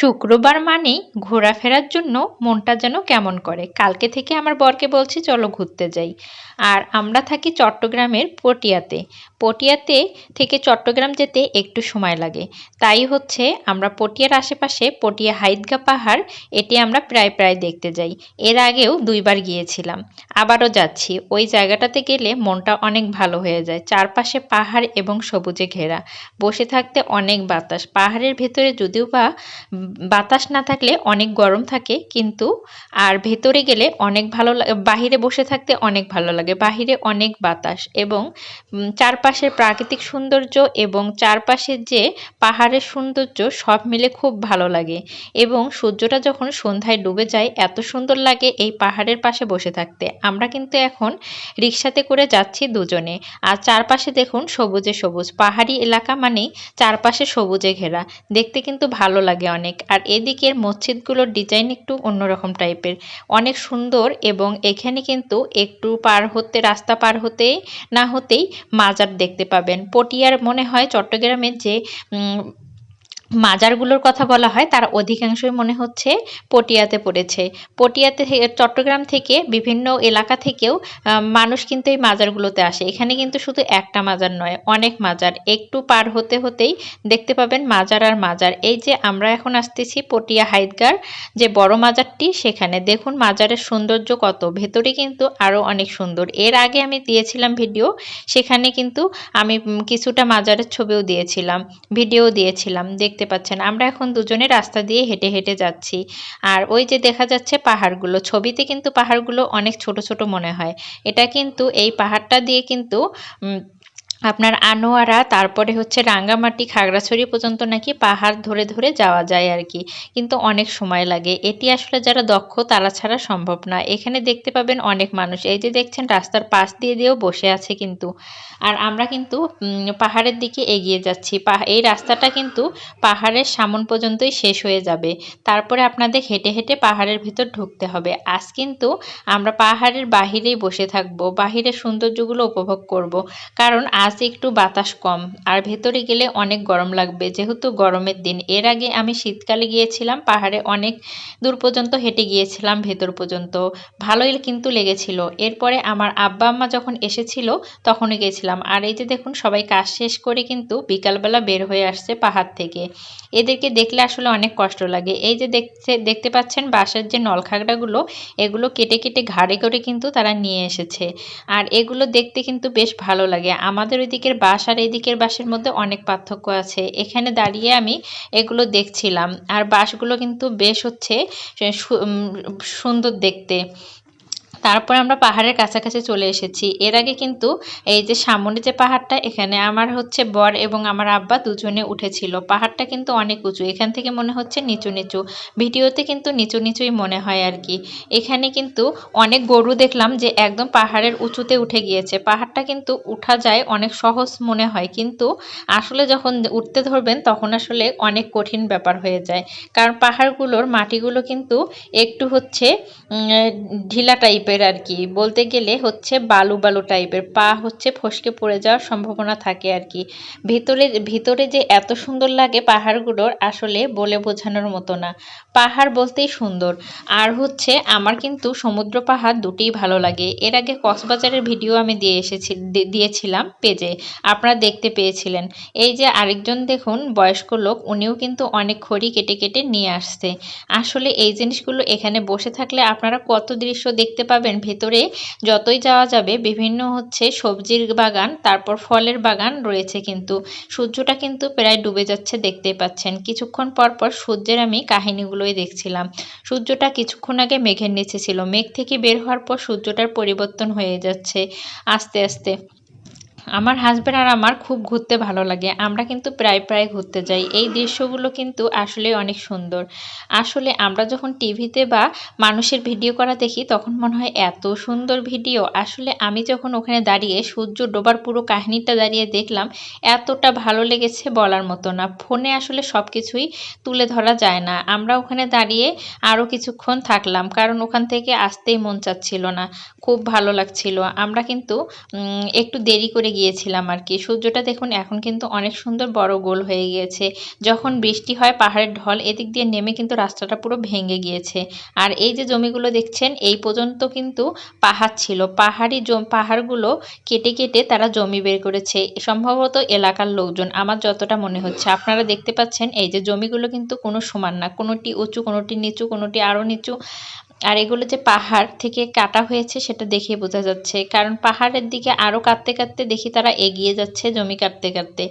শুক্রবার মানেই ঘোরাফেরার জন্য মনটা যেন কেমন করে। কালকে থেকে আমার বরকে বলছি, চলো ঘুরতে যাই। আর আমরা থাকি চট্টগ্রামের পটিয়াতে। পটিয়াতে থেকে চট্টগ্রাম যেতে একটু সময় লাগে। তাই হচ্ছে আমরা পটিয়ার আশেপাশে পটিয়া হাইদগা পাহাড়, এটি আমরা প্রায় প্রায় দেখতে যাই। এর আগেও দুইবার গিয়েছিলাম। আবারও যাচ্ছি। ওই জায়গাটাতে গেলে মনটা অনেক ভালো হয়ে যায়। চারপাশে পাহাড় এবং সবুজে ঘেরা। বসে থাকতে অনেক বাতাস। পাহাড়ের ভেতরে যদিও বা বাতাস না থাকলে অনেক গরম থাকে, কিন্তু আর ভেতরে গেলে অনেক ভালো লাগে বাহিরে বসে থাকতে অনেক ভালো লাগে। বাহিরে অনেক বাতাস এবং চারপাশের প্রাকৃতিক সৌন্দর্য এবং চারপাশের যে পাহাড়ের সৌন্দর্য সব মিলে খুব ভালো লাগে। এবং সূর্যটা যখন সন্ধ্যায় ডুবে যায়, এত সুন্দর লাগে এই পাহাড়ের পাশে বসে থাকতে। আমরা কিন্তু এখন রিক্সাতে করে যাচ্ছি দুজনে। আর চারপাশে দেখুন সবুজে সবুজ। পাহাড়ি এলাকা মানেই চারপাশে সবুজে ঘেরা। দেখতে কিন্তু ভালো লাগে অনেক। আর এদিকের মসজিদগুলোর ডিজাইন একটু অন্যরকম টাইপের। অনেক সুন্দর এবং এখানে কিন্তু একটু পার হতে, রাস্তা পার হতে না হতেই মাজার দেখতে পাবেন। পটিয়ার মনে হয় চট্টগ্রামের যে মাজারগুলোর কথা বলা হয়, তার অধিকাংশই মনে হচ্ছে পটিয়াতে পড়েছে। পটিয়াতে চট্টগ্রাম থেকে বিভিন্ন এলাকা থেকেও মানুষ কিন্তু এই মাজারগুলোতে আসে। এখানে কিন্তু শুধু একটা মাজার নয়, অনেক মাজার। একটু পার হতে হতেই দেখতে পাবেন মাজার আর মাজার। এই যে আমরা এখন আসতেছি পটিয়া হাইদগার যে বড় মাজারটি সেখানে। দেখুন মাজারের সৌন্দর্য কত, ভেতরে কিন্তু আরও অনেক সুন্দর। এর আগে আমি দিয়েছিলাম ভিডিও, সেখানে কিন্তু আমি কিছুটা মাজারের ছবিও দিয়েছিলাম, ভিডিও দিয়েছিলাম। দেখতে দেখতে পাচ্ছেন। আমরা এখন দুজনে রাস্তা দিয়ে হেঁটে হেঁটে যাচ্ছি। আর ওই যে দেখা যাচ্ছে পাহাড়গুলো, ছবিতে কিন্তু পাহাড়গুলো অনেক ছোট ছোট মনে হয়। এটা কিন্তু এই পাহাড়টা দিয়ে কিন্তু আপনার আনোয়ারা, তারপরে হচ্ছে রাঙ্গামাটি, খাগড়াছড়ি পর্যন্ত নাকি পাহাড় ধরে ধরে যাওয়া যায় আর কি। কিন্তু অনেক সময় লাগে। এটি আসলে যারা দক্ষ, তারা ছাড়া সম্ভব না। এখানে দেখতে পাবেন অনেক মানুষ। এই যে দেখছেন, রাস্তার পাশ দিয়ে দিয়েও বসে আছে কিন্তু। আর আমরা কিন্তু পাহাড়ের দিকে এগিয়ে যাচ্ছি। এই রাস্তাটা কিন্তু পাহাড়ের সামন পর্যন্তই শেষ হয়ে যাবে। তারপরে আপনাদের হেঁটে হেঁটে পাহাড়ের ভিতর ঢুকতে হবে। আজ কিন্তু আমরা পাহাড়ের বাহিরেই বসে থাকব। বাহিরের সৌন্দর্যগুলো উপভোগ করব। কারণ আজ আজ একটু বাতাস কম, আর ভেতরে গেলে অনেক গরম লাগবে। যেহেতু গরমের দিন, এর আগে আমি শীতকালে গিয়েছিলাম, পাহাড়ে অনেক দূর পর্যন্ত হেঁটে গিয়েছিলাম ভেতর পর্যন্ত। ভালোই কিন্তু লেগেছিল। এরপরে আমার আব্বা আম্মা যখন এসেছিল, তখনই গেছিলাম আর এই যে দেখুন, সবাই কাজ শেষ করে কিন্তু বিকালবেলা বের হয়ে আসছে পাহাড় থেকে। এদেরকে দেখলে আসলে অনেক কষ্ট লাগে। এই যে দেখতে দেখতে পাচ্ছেন বাঁশের যে নলখাগড়াগুলো, এগুলো কেটে কেটে ঘাড়ে করে কিন্তু তারা নিয়ে এসেছে। আর এগুলো দেখতে কিন্তু বেশ ভালো লাগে। আমাদের ওই দিকের বাস আর এদিকের দিকের বাসের মধ্যে অনেক পার্থক্য আছে। এখানে দাঁড়িয়ে আমি এগুলো দেখছিলাম। আর বাসগুলো কিন্তু বেশ হচ্ছে সুন্দর দেখতে। তারপর আমরা পাহাড়ের কাছাকাছি চলে এসেছি। এর আগে কিন্তু এই যে সামনে যে পাহাড়টা, এখানে আমার হচ্ছে বর এবং আমার আব্বা দুজনে উঠেছিল। পাহাড়টা কিন্তু অনেক উঁচু, এখান থেকে মনে হচ্ছে নিচু নিচু। ভিডিওতে কিন্তু নিচু নিচুই মনে হয় আর কি। এখানে কিন্তু অনেক গরু দেখলাম যে একদম পাহাড়ের উঁচুতে উঠে গিয়েছে। পাহাড়টা কিন্তু উঠা যায় অনেক সহজ মনে হয়, কিন্তু আসলে যখন উঠতে ধরবেন তখন আসলে অনেক কঠিন ব্যাপার হয়ে যায়। কারণ পাহাড়গুলোর মাটিগুলো কিন্তু একটু হচ্ছে ঢিলা টাইপের টাইপের আর কি। বলতে গেলে হচ্ছে বালু বালু টাইপের। পা হচ্ছে ফসকে পড়ে যাওয়ার সম্ভাবনা থাকে আর কি। ভিতরে ভিতরে যে এত সুন্দর লাগে পাহাড়গুলোর আসলে বলে বোঝানোর মতো না। পাহাড় বলতেই সুন্দর। আর হচ্ছে আমার কিন্তু সমুদ্র পাহাড় দুটিই ভালো লাগে। এর আগে কক্সবাজারের ভিডিও আমি দিয়ে এসেছি দিয়েছিলাম পেজে। আপনারা দেখতে পেয়েছিলেন। এই যে আরেকজন দেখুন, বয়স্ক লোক, উনিও কিন্তু অনেক খড়ি কেটে কেটে নিয়ে আসছে। আসলে এই জিনিসগুলো এখানে বসে থাকলে আপনারা কত দৃশ্য দেখতে পাবেন পাবেন। ভেতরে যতই যাওয়া যাবে, বিভিন্ন হচ্ছে সবজির বাগান, তারপর ফলের বাগান রয়েছে কিন্তু। সূর্যটা কিন্তু প্রায় ডুবে যাচ্ছে দেখতে পাচ্ছেন। কিছুক্ষণ পর পর সূর্যের আমি কাহিনীগুলোই দেখছিলাম। সূর্যটা কিছুক্ষণ আগে মেঘের নিচে ছিল। মেঘ থেকে বের হওয়ার পর সূর্যটার পরিবর্তন হয়ে যাচ্ছে আস্তে আস্তে। আমার হাজব্যান্ড আর আমার খুব ঘুরতে ভালো লাগে। আমরা কিন্তু প্রায় প্রায় ঘুরতে যাই। এই দৃশ্যগুলো কিন্তু আসলে অনেক সুন্দর। আসলে আমরা যখন টিভিতে বা মানুষের ভিডিও করা দেখি, তখন মনে হয় এত সুন্দর ভিডিও আসলে আমি যখন ওখানে দাঁড়িয়ে সূর্য ডোবার পুরো কাহিনীটা দাঁড়িয়ে দেখলাম, এতটা ভালো লেগেছে বলার মতো না। ফোনে আসলে সব কিছুই তুলে ধরা যায় না। আমরা ওখানে দাঁড়িয়ে আরও কিছুক্ষণ থাকলাম, কারণ ওখান থেকে আসতেই মন চাচ্ছিল না। খুব ভালো লাগছিল। আমরা কিন্তু একটু দেরি করে গিয়েছিলাম আর কি। সূর্যটা দেখুন, এখন কিন্তু অনেক সুন্দর বড় গোল হয়ে গিয়েছে। যখন বৃষ্টি হয়, পাহাড়ের ঢল এদিক দিয়ে নেমে কিন্তু রাস্তাটা পুরো ভেঙে গিয়েছে। আর এই যে জমিগুলো দেখছেন, এই পর্যন্ত কিন্তু পাহাড় ছিল। পাহাড়ি পাহাড়গুলো কেটে কেটে তারা জমি বের করেছে। সম্ভবত এলাকার লোকজন, আমার যতটা মনে হচ্ছে। আপনারা দেখতে পাচ্ছেন, এই যে জমিগুলো কিন্তু কোনো সমান না। কোনোটি উঁচু, কোনোটি নিচু, কোনোটি আরও নিচু। আর এগুলো যে পাহাড় থেকে কাটা হয়েছে সেটা দেখে বোঝা যাচ্ছে। কারণ পাহাড়ের দিকে আরও কাটতে কাটতে দেখি তারা এগিয়ে যাচ্ছে জমি কাটতে কাটতে।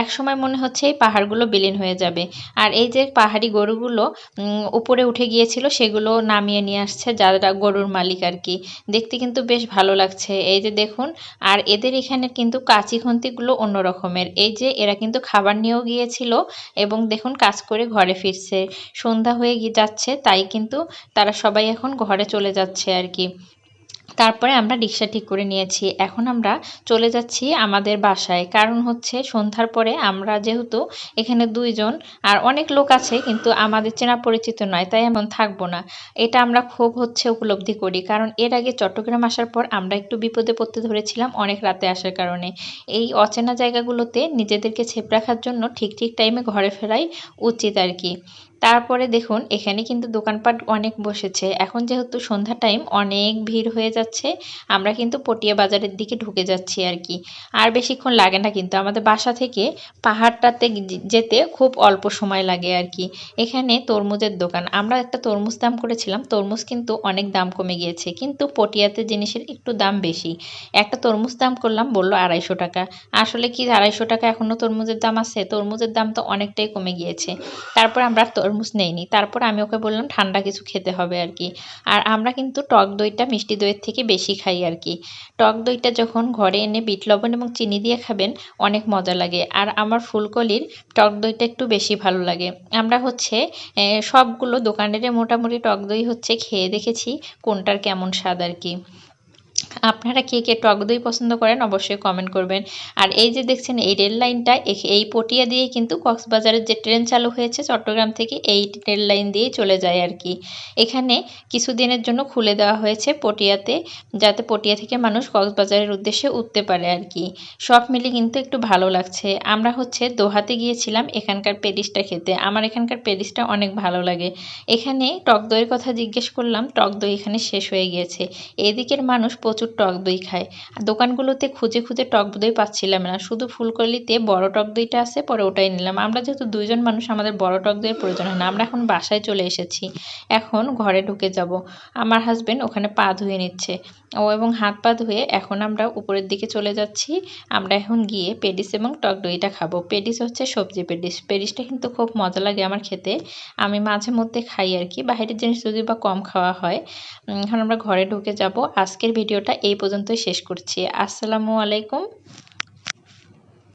এক সময় মনে হচ্ছে এই পাহাড়গুলো বিলীন হয়ে যাবে। আর এই যে পাহাড়ি গরুগুলো উপরে উঠে গিয়েছিল সেগুলো নামিয়ে নিয়ে আসছে যারা গরুর মালিক আর কি। দেখতে কিন্তু বেশ ভালো লাগছে। এই যে দেখুন, আর এদের এখানে কিন্তু কাঁচি খন্তিগুলো অন্য রকমের। এই যে এরা কিন্তু খাবার নিয়েও গিয়েছিল এবং দেখুন কাজ করে ঘরে ফিরছে। সন্ধ্যা হয়ে যাচ্ছে, তাই কিন্তু তারা সবাই এখন ঘরে চলে যাচ্ছে আর কি। তারপরে আমরা রিক্সা ঠিক করে নিয়েছি। এখন আমরা চলে যাচ্ছি আমাদের বাসায়। কারণ হচ্ছে সন্ধ্যার পরে আমরা যেহেতু এখানে দুইজন আর অনেক লোক আছে, কিন্তু আমাদের চেনা পরিচিত নয়, তাই এমন থাকব না। এটা আমরা খুব হচ্ছে উপলব্ধি করি। কারণ এর আগে চট্টগ্রাম আসার পর আমরা একটু বিপদে পড়তে ধরেছিলাম অনেক রাতে আসার কারণে। এই অচেনা জায়গাগুলোতে নিজেদেরকে ছেপ রাখার জন্য ঠিক ঠিক টাইমে ঘরে ফেরাই উচিত আর কি। তারপরে দেখুন, এখানে কিন্তু দোকানপাট অনেক বসেছে। এখন যেহেতু সন্ধ্যা টাইম অনেক ভিড় হয়ে যাচ্ছে। আমরা কিন্তু পটিয়া বাজারের দিকে ঢুকে যাচ্ছি আর কি। আর বেশিক্ষণ লাগে না কিন্তু। আমাদের বাসা থেকে পাহাড়টাতে যেতে খুব অল্প সময় লাগে আর কি। এখানে তরমুজের দোকান। আমরা একটা তরমুজ দাম করেছিলাম। তরমুজ কিন্তু অনেক দাম কমে গিয়েছে। কিন্তু পটিয়াতে জিনিসের একটু দাম বেশি। একটা তরমুজ দাম করলাম, বলল আড়াইশো টাকা। আসলে কি আড়াইশো টাকা এখনও তরমুজের দাম আছে? তরমুজের দাম তো অনেকটাই কমে গিয়েছে। তারপর আমরা তরমুজ নেইনি। তারপর আমি ওকে বললাম, ঠান্ডা কিছু খেতে হবে আর কি। আর আমরা কিন্তু টক দইটা, মিষ্টি দইয়ের থেকে বেশি খাই আর কি। টক দইটা যখন ঘরে এনে বিট, লবণ এবং চিনি দিয়ে খাবেন, অনেক মজা লাগে। আর আমার ফুলকলির টক দইটা একটু বেশি ভালো লাগে। আমরা হচ্ছে সবগুলো দোকানের মোটামুটি টক দই হচ্ছে খেয়ে দেখেছি কোনটার কেমন স্বাদ আর কি। আপনারা কে কে টক দই পছন্দ করেন অবশ্যই কমেন্ট করবেন। আর এই যে দেখছেন, এই রেল লাইনটা এই পটিয়া দিয়ে কিন্তু কক্সবাজারের যে ট্রেন চালু হয়েছে চট্টগ্রাম থেকে এই রেল লাইন দিয়ে চলে যায় আর কি। এখানে কিছুদিনের জন্য খুলে দেওয়া হয়েছে পটিয়াতে, যাতে পটিয়া থেকে মানুষ কক্সবাজারের উদ্দেশ্যে উঠতে পারে আর কি। সব মিলে কিন্তু একটু ভালো লাগছে। আমরা হচ্ছে দোহাতে গিয়েছিলাম এখানকার পেরিসটা খেতে। আমার এখানকার পেরিসটা অনেক ভালো লাগে। এখানে টক দইয়ের কথা জিজ্ঞেস করলাম, টক দই এখানে শেষ হয়ে গিয়েছে। এদিকের মানুষ প্রচুর টক দই খায়। আর দোকানগুলোতে খুঁজে খুঁজে টক দই পাচ্ছিলাম না। শুধু ফুলকলিতে বড় টক দইটা আছে, পরে ওটাই নিলাম। আমরা যেহেতু দুইজন মানুষ, আমাদের বড় টক দইয়ের প্রয়োজন হয় না। আমরা এখন বাসায় চলে এসেছি। এখন ঘরে ঢুকে যাব। আমার হাজব্যান্ড ওখানে পা ধুয়ে নিচ্ছে। ও এবং হাত পা ধুয়ে এখন আমরা উপরের দিকে চলে যাচ্ছি। আমরা এখন গিয়ে পেডিস এবং টক দইটা খাব। পেডিস হচ্ছে সবজি পেডিস পেডিসটা কিন্তু খুব মজা লাগে আমার খেতে। আমি মাঝে মধ্যে খাই আর কি। বাইরের জিনিস যদি বা কম খাওয়া হয় এখন আমরা ঘরে ঢুকে যাব। আজকের ভিডিওটা এই পর্যন্তই শেষ করছি। আসসালামু আলাইকুম।